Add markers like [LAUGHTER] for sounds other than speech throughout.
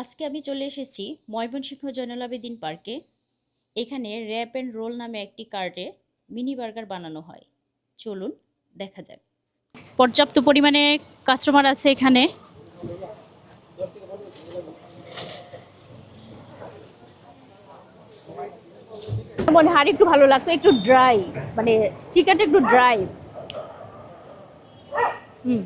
আজকে আমি চলে এসেছি ময়মনসিংহ জয়নুল আবেদিন পার্কে। এখানে র্যাপ অ্যান্ড রোল নামে একটি কার্ডে মিনি বার্গার বানানো হয়। চলুন দেখা যাক। পর্যাপ্ত পরিমাণে কাস্টমার আছে এখানে। মনে আর একটু ভালো লাগতো, একটু ড্রাই মানে চিকেনটা একটু ড্রাই হুম।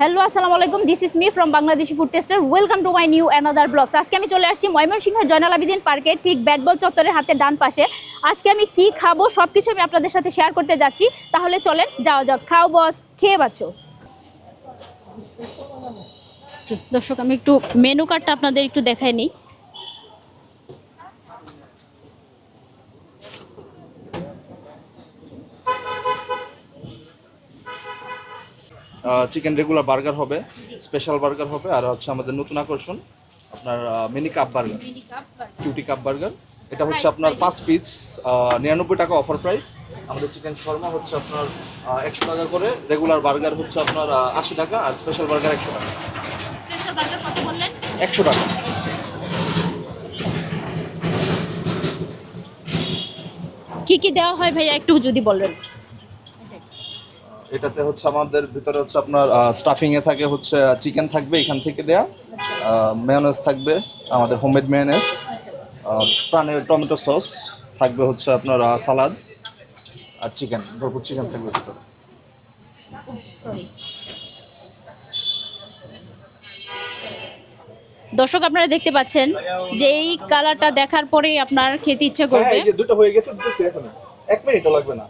হ্যালো আসসালামু আলাইকুম this is me from Bangladeshi food tester welcome to my new another blogs আজকে আমি চলে আসছি ময়মনসিংহ জয়নাল আবিদিন পার্কে, ঠিক ব্যাটবল চত্বরের হাতে ডান পাশে। আজকে আমি কি খাব সব কিছু আমি আপনাদের সাথে শেয়ার করতে যাচ্ছি। তাহলে চলেন, যাওয়া যাক। খাও বস খেয়ে বাঁচো। দর্শক, আমি একটু মেনু কার্ডটা আপনাদের একটু দেখাই নিই। চিকেন রেগুলার বার্গার হবে স্পেশাল বার্গার হবে আর হচ্ছে আমাদের নতুন আকর্ষণ আপনার mini cup burger cutie cup burger এটা হচ্ছে আপনার পাঁচ পিস নিরানব্বই টাকা অফার প্রাইস আমাদের চিকেন শর্মা হচ্ছে আপনার একশো টাকা করে রেগুলার বার্গার হচ্ছে আপনার আশি টাকা আর স্পেশাল বার্গার একশো টাকা। একশো টাকা। কি কি দেওয়া হয় ভাইয়া একটু যদি বলেন। এটাতে হচ্ছে আমাদের ভিতরে হচ্ছে আপনার স্টাফিং এ থাকে হচ্ছে চিকেন থাকবে এখান থেকে দেয়া মেয়নেজ থাকবে আমাদের হোমমেড মেয়নেজ প্রাণের টমেটো সস থাকবে হচ্ছে আপনার সালাদ আর চিকেন ভরপুর চিকেন থাকবে ভিতরে। সরি দর্শক আপনারা দেখতে পাচ্ছেন যে এই কালারটা দেখার পরেই আপনার খেতে ইচ্ছে করবে। হ্যাঁ, এই যে দুটো হয়ে গেছে এক মিনিটও লাগবে না।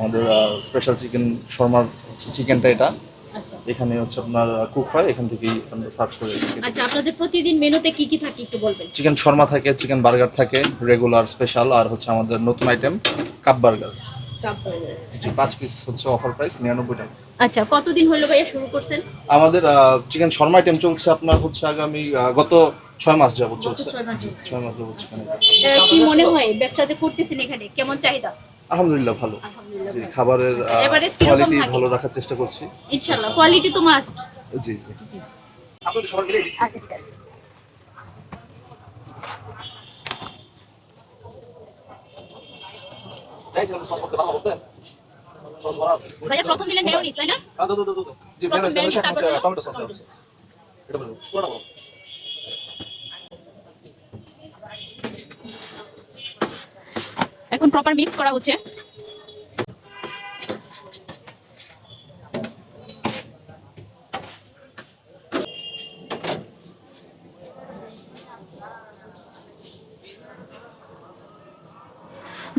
আমাদের স্পেশাল চিকেন শর্মার চিকেনটা এটা। আচ্ছা। এখানে হচ্ছে আপনার কুক হয় এখান থেকেই আমরা সার্ভ করে আচ্ছা আপনাদের প্রতিদিন মেনুতে কি কি থাকে একটু বলবেন? চিকেন শর্মা থাকে চিকেন বার্গার থাকে রেগুলার স্পেশাল আর হচ্ছে আমাদের নতুন আইটেম কাপ বার্গার পাঁচ পিস হচ্ছে অফার প্রাইস নিরানব্বই টাকা। আচ্ছা কতদিন হলো ভাইয়া শুরু করছেন? আমাদের চিকেন শর্মা আইটেম চলছে আপনার হচ্ছে আগামী গত ছয় মাস যাবত চলছে। ছয় মাস জি, ছয় মাস যাবত কি মনে হয় ব্যবসা যে করতেছেন এখানে? কেমন চাহিদা? আলহামদুলিল্লাহ ভালো। জি খাবারের কোয়ালিটি ভালো রাখার চেষ্টা করছি। ইনশাআল্লাহ কোয়ালিটি তো মাস্ট জি জি। আচ্ছা ঠিক আছে। প্রথম দিলেন মেয়োনিজ তাই না? জি হচ্ছে, তারপর? হচ্ছে টমেটো সস হচ্ছে এটা বলুন পুরোটা বলুন এখন প্রপার মিক্স করা হচ্ছে।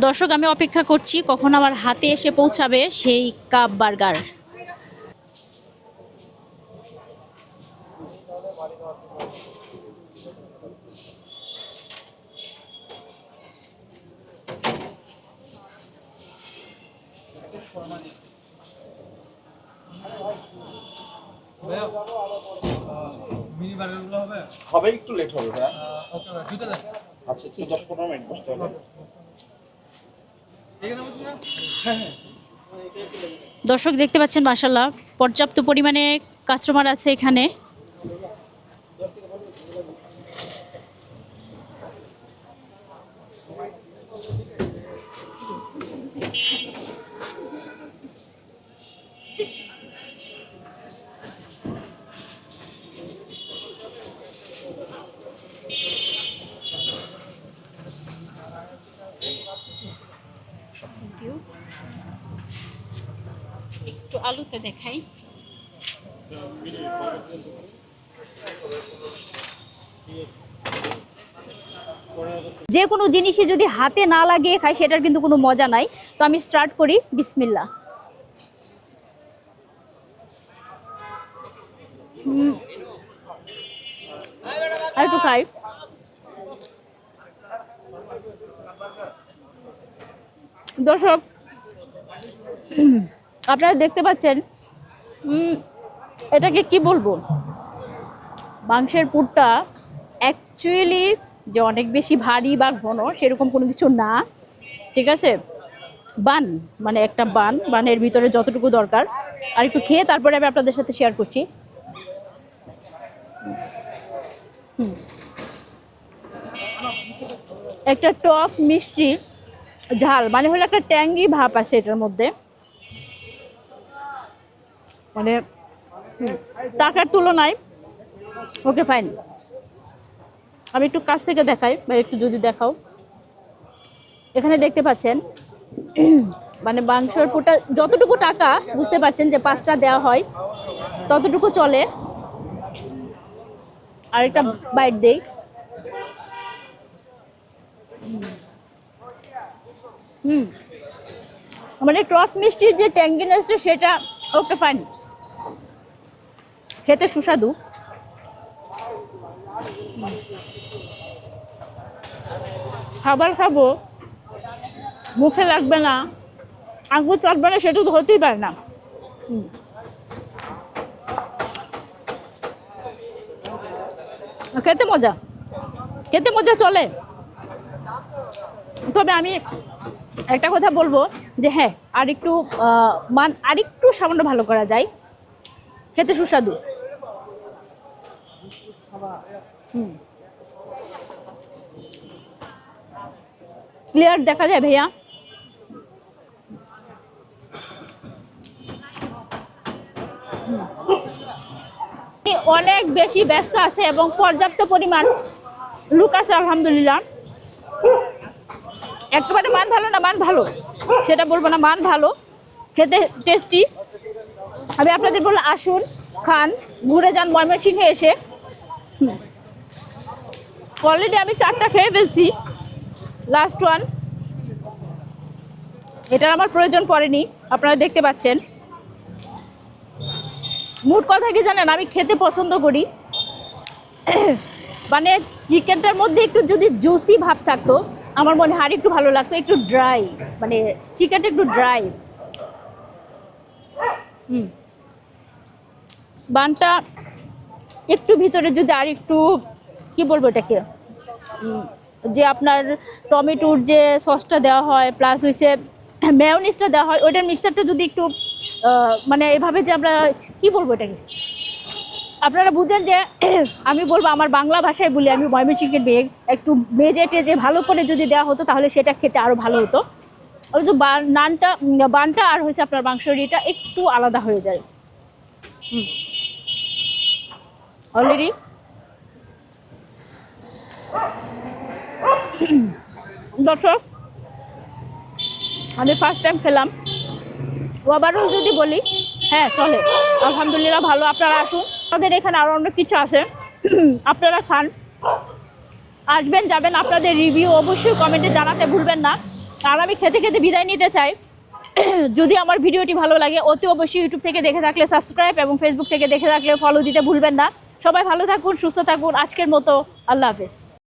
দর্শক, আমি অপেক্ষা করছি কখন আমার হাতে এসে পৌঁছাবে সেই কাপ বার্গার। হবে? হবে একটু লেট হবে হ্যাঁ ভাই আচ্ছা একটু দশ পনেরো মিনিট বসতে হবে। দর্শক দেখতে পাচ্ছেন মাসাল্লাহ পর্যাপ্ত পরিমাণে কাস্টমার আছে এখানে। আলুতে দেখাই। যে কোনো জিনিসই যদি হাতে না লাগিয়ে খাই সেটার কিন্তু কোনো মজা নাই। তো আমি স্টার্ট করি বিসমিল্লা একটু খাই। দর্শক আপনারা দেখতে পাচ্ছেন এটাকে কি বলব? মাংসের পুরটা অ্যাকচুয়ালি যে অনেক বেশি ভারী বা ঘন সেরকম কোনো কিছু না, ঠিক আছে? বান মানে একটা বান, বানের ভিতরে যতটুকু দরকার। আর একটু খেয়ে তারপরে আমি আপনাদের সাথে শেয়ার করছি। একটা টক মিষ্টি ঝাল মানে হলো একটা ট্যাঙ্গি ভাব আছে এটার মধ্যে। মানে টাকার তুলনায়, ওকে ফাইন আমি একটু কাছ থেকে দেখাই, বা একটু যদি দেখাও। এখানে দেখতে পাচ্ছেন [CLEARS THROAT] মানে মাংসর পুটা যতটুকু টাকা বুঝতে পারছেন যে পাঁচটা দেওয়া হয়, ততটুকু চলে। আরেকটা বাইট দেই। হুম মানে টক মিষ্টির যে ট্যাঙ্গিনেসটা সেটা ওকে ফাইন খেতে সুস্বাদু। খাবার খাব, মুখে লাগবে না। আঙুল চাটবে না সেটা তো হতেই পারে না। খেতে মজা। খেতে মজা চলে। তবে আমি একটা কথা বলব যে হ্যাঁ আর একটু মান আর একটু সামান্য ভালো করা যায়। খেতে সুস্বাদু। ক্লিয়ার দেখা যায় ভাইয়া? অনেক বেশি ব্যস্ত আছে এবং পর্যাপ্ত পরিমাণ লুক আছে, আলহামদুলিল্লাহ। একেবারে মান ভালো না, মান ভালো? সেটা বলব না, মান ভালো। খেতে টেস্টি আমি আপনাদের বললাম, আসুন, খান, ঘুরে যান ময়মনসিংহে এসে। অলরেডি আমি চারটা খেয়ে ফেলছি। লাস্ট ওয়ান এটার আমার প্রয়োজন পড়েনি, আপনারা দেখতে পাচ্ছেন। মোট কথা কি জানেন? আমি খেতে পছন্দ করি। মানে চিকেনটার মধ্যে একটু যদি জুসি ভাব থাকতো, আমার মনে হয় একটু ভালো লাগতো, একটু ড্রাই মানে চিকেনটা একটু ড্রাই হুম। বানটা একটু ভিতরে যদি আর একটু, কি বলব এটাকে? যে আপনার টমেটোর যে সসটা দেওয়া হয় প্লাস হইছে মেয়নিসটা দেওয়া হয়, ওইটার মিক্সচারটা যদি একটু মানে এভাবে যে আমরা, কি বলব এটাকে? আপনারা বুঝেন যে [CLEARS THROAT] আমি বলব আমার বাংলা ভাষায় বলি, আমি ময়মনসিংহের মেয়ে, একটু মেজে টেজে ভালো করে যদি দেওয়া হতো, তাহলে সেটা খেতে আরও ভালো হতো। ওই যে নানটা বানটা আর হয়েছে আপনার মাংসর ইয়েটা একটু আলাদা হয়ে যায়। অলরেডি [COUGHS] দর্শক আমি ফার্স্ট টাইম খেলাম। ওভারঅল যদি বলি? হ্যাঁ চলে। আলহামদুলিল্লাহ ভালো। আপনারা আসুন। আমাদের এখানে আরও অনেক কিছু আছে। [COUGHS] আপনারা খান। আসবেন যাবেন আপনাদের রিভিউ অবশ্যই কমেন্টে জানাতে ভুলবেন না। আর আমি খেতে খেতে বিদায় নিতে চাই। [COUGHS] যদি আমার ভিডিওটি ভালো লাগে অতি অবশ্যই ইউটিউব থেকে দেখে থাকলে সাবস্ক্রাইব এবং ফেসবুক থেকে দেখে থাকলে ফলো দিতে ভুলবেন না। সবাই ভালো থাকুন সুস্থ থাকুন আজকের মতো আল্লাহ হাফেজ।